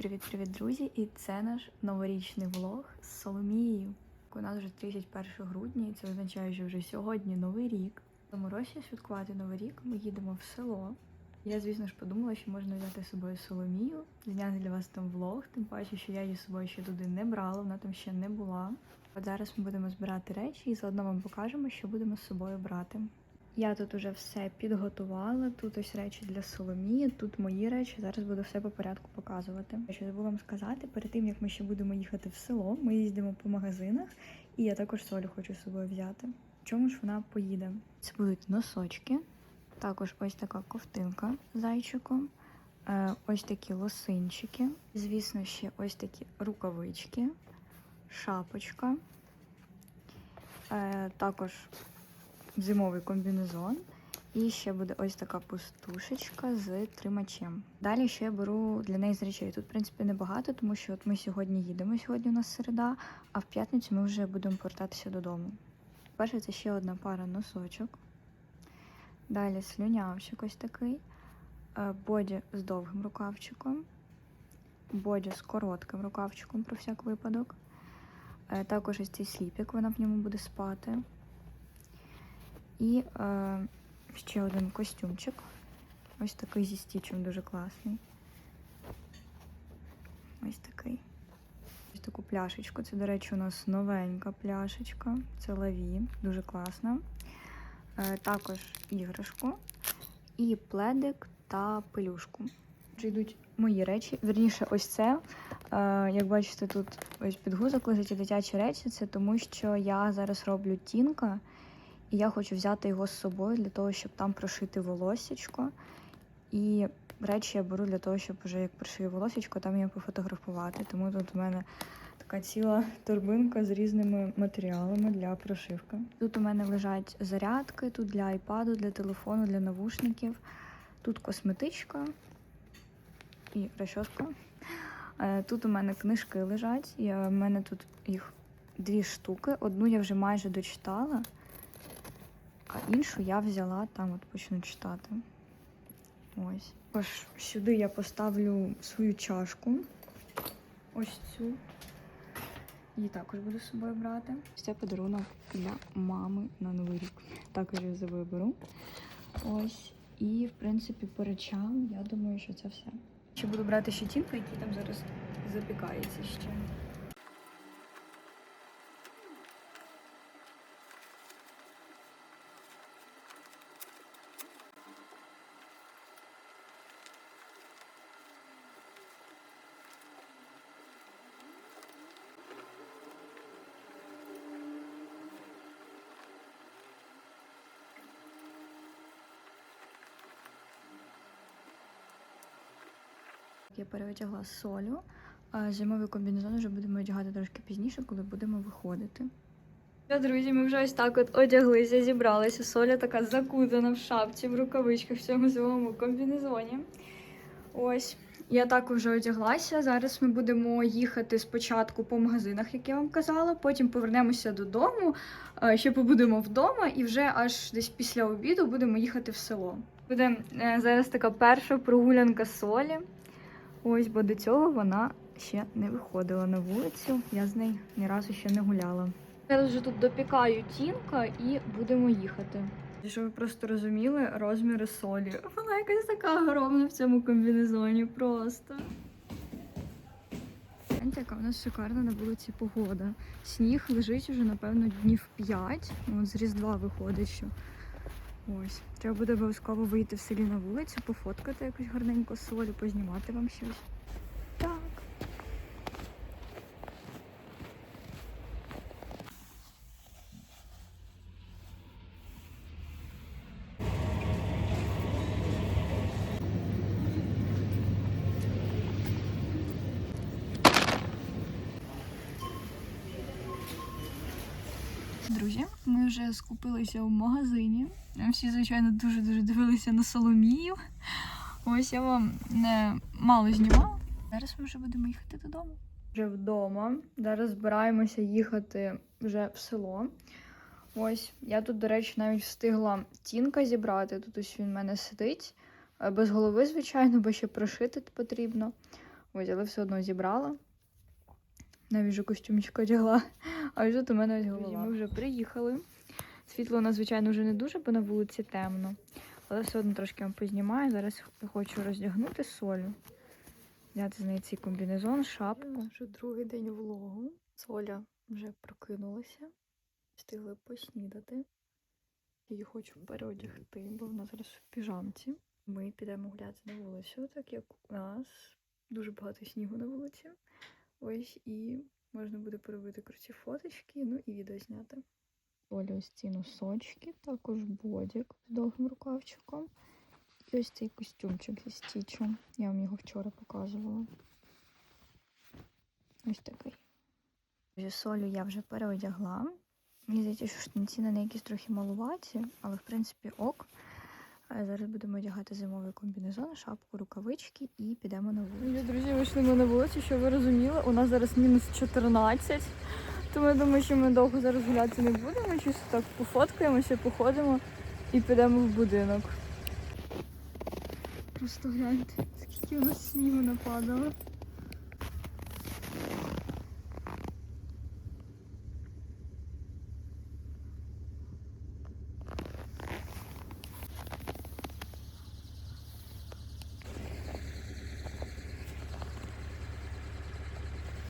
привіт-привіт, друзі! І це наш новорічний влог з Соломією. У нас вже 31 грудня, і це означає, що вже сьогодні новий рік. Тому Росі святкувати новий рік ми їдемо в село. Я, звісно ж, подумала, що можна взяти з собою Соломію, зняти для вас там влог, тим паче, що я її з собою ще туди не брала, вона там ще не була. От зараз ми будемо збирати речі і заодно вам покажемо, що будемо з собою брати. Я тут уже все підготувала. Тут ось речі для Соломії, тут мої речі. Зараз буду все по порядку показувати. Що забула вам сказати, перед тим як ми ще будемо їхати в село, ми їздимо по магазинах, і я також солю хочу з собою взяти. В чому ж вона поїде? Це будуть носочки, також ось така ковтинка зайчиком, е, ось такі лосинчики. Звісно, ще ось такі рукавички, шапочка. Е, Також зимовий комбінезон. І ще буде ось така пустушечка з тримачем. Далі ще я беру для неї з речей. Тут, в принципі, небагато, тому що от ми сьогодні їдемо. Сьогодні у нас середа, а в п'ятницю ми вже будемо повертатися додому. Перше, це ще одна пара носочок. Далі слюнявчик ось такий. Е, Боді з довгим рукавчиком. Боді з коротким рукавчиком про всяк випадок. Е, Також ось цей сліпік, вона в ньому буде спати. І е, ще один костюмчик. Ось такий зі стічем дуже класний. Ось такий. Ось таку пляшечку. Це, до речі, у нас новенька пляшечка. Це лаві, дуже класна. Е, також іграшку і пледик та пелюшку. Вже йдуть мої речі. Верніше, ось це. Е, як бачите, тут ось підгузок лежить і дитячі речі. Це тому, що я зараз роблю тінка. І я хочу взяти його з собою для того, щоб там прошити волосечко. І речі я беру для того, щоб вже як прошию волосечко, там його пофотографувати. Тому тут у мене така ціла торбинка з різними матеріалами для прошивки. Тут у мене лежать зарядки, тут для айпаду, для телефону, для навушників. Тут косметичка і розчоска. Е, Тут у мене книжки лежать. Я, у мене тут їх дві штуки. Одну я вже майже дочитала. А іншу я взяла, там от почну читати. Ось. Тож сюди я поставлю свою чашку. Ось цю. Її також буду з собою брати. Це подарунок для мами на Новий рік. Також я з собою. Ось. І, в принципі, по речам, я думаю, що це все. Ще буду брати щетінку, який там зараз запікається ще. Я переодягла солю, а зимовий комбінезон вже будемо одягати трошки пізніше, коли будемо виходити. Друзі, ми вже ось так от одяглися, зібралися. Соля така закутана в шапці, в рукавичках, в цьому зимовому комбінезоні. Ось. Я так вже одяглася. Зараз ми будемо їхати спочатку по магазинах, як я вам казала. Потім повернемося додому, ще побудемо вдома, і вже аж десь після обіду будемо їхати в село. Буде е, зараз така перша прогулянка солі. Ось, бо до цього вона ще не виходила на вулицю. Я з нею ні разу ще не гуляла. Зараз вже тут допікаю тінка і будемо їхати. Щоб ви просто розуміли розміри солі. Вона якась така огромна в цьому комбінезоні просто. Гляньте, яка у нас шикарна на вулиці погода. Сніг лежить уже, напевно, днів 5. От з Різдва виходить, що ось. Треба буде обов'язково вийти в селі на вулицю, пофоткати якусь гарненько солі, познімати вам щось. Так. Друзі, ми вже скупилися в магазині. Всі, звичайно, дуже-дуже дивилися на Соломію. Ось я вам не мало знімала. Зараз ми вже будемо їхати додому. Вже вдома. Зараз збираємося їхати вже в село. Ось, я тут, до речі, навіть встигла тінка зібрати. Тут ось він в мене сидить. Е, Без голови, звичайно, бо ще прошити потрібно. Ось, але все одно зібрала. Навіть вже костюмчик одягла. А тут у мене ось голова. Ми вже приїхали. Світло у нас, звичайно, вже не дуже, бо на вулиці темно. Але все одно трошки вам познімаю. Зараз хочу роздягнути солю. Взяти з неї цей комбінезон, шапку. Вже другий день влогу. Соля вже прокинулася. Встигли поснідати. Її хочу переодягти, бо вона зараз в піжамці. Ми підемо гуляти на вулицю, так як у нас дуже багато снігу на вулиці. Ось і можна буде поробити круті фоточки, ну і відео зняти. Олі ось ці носочки, також бодік з довгим рукавчиком. І ось цей костюмчик зі стічем. Я вам його вчора показувала. Ось такий. Солю я вже переодягла. Мені здається, що штанці на неї якісь трохи малуваті, але в принципі ок. А Зараз будемо одягати зимовий комбінезон, шапку, рукавички і підемо на вулицю. Друзі, вийшли ми на вулицю, що ви розуміли, у нас зараз мінус 14. Тому я думаю, що ми довго зараз гуляти не будемо. Чисто так пофоткаємося, походимо і підемо в будинок. Просто гляньте, скільки у нас снігу нападало.